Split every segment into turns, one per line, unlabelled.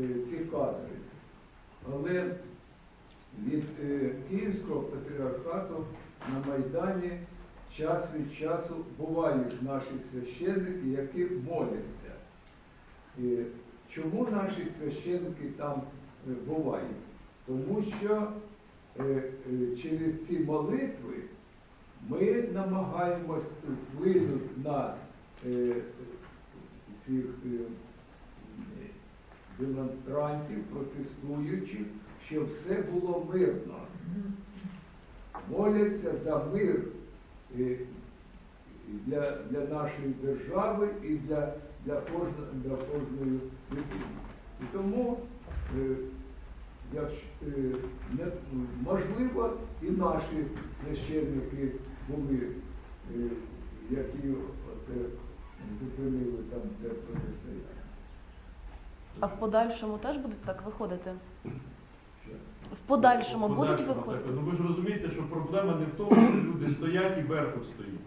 е, ці кадри. Але від е, Київського патріархату на Майдані час від часу бувають наші священники, які моляться. Е, Чому наші священники там бувають? Тому що через ці молитви ми намагаємось вплинути на цих демонстрантів, протестуючих, щоб все було мирно. Моляться за мир е, для, для нашої держави і для, для, кожна, для кожної людини. І тому, е, е, можливо, і наші священники були, е, які оце, зупинили там це протистояння.
А в подальшому теж будуть так виходити? В подальшому будуть виходити?
Ну ви ж розумієте, що проблема не в тому, що люди стоять і Беркут стоїть.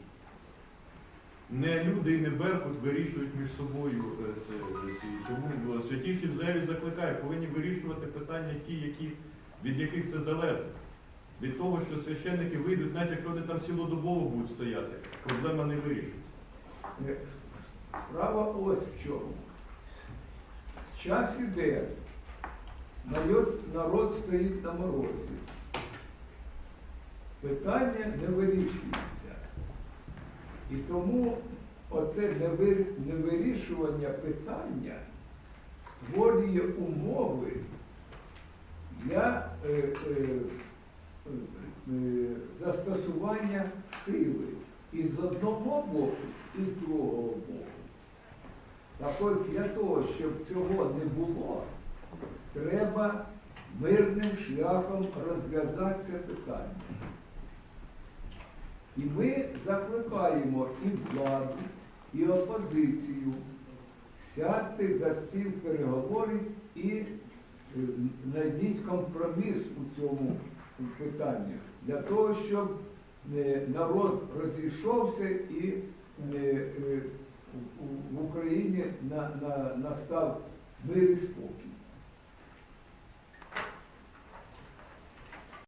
Не люди і не Беркут вирішують між собою е, це, ці. Тому е, святіші взагалі закликає, повинні вирішувати питання ті, які, від яких це залежить. Від того, що священники вийдуть, навіть якщо вони там цілодобово будуть стояти, проблема не вирішиться.
Е, Справа ось в чому. Час іде, народ, стоїть на морозі. Питання не вирішується. І тому оце невирішування питання створює умови для е, е, е, застосування сили і з одного боку, і з другого боку. Так ось для того, щоб цього не було, треба мирним шляхом розв'язати це питання. І ми закликаємо і владу, і опозицію сядьте за стіл переговорів і е, знайдіть компроміс у цьому питанні для того, щоб е, народ розійшовся і е, е, у- у- в Україні на, на, настав спокій.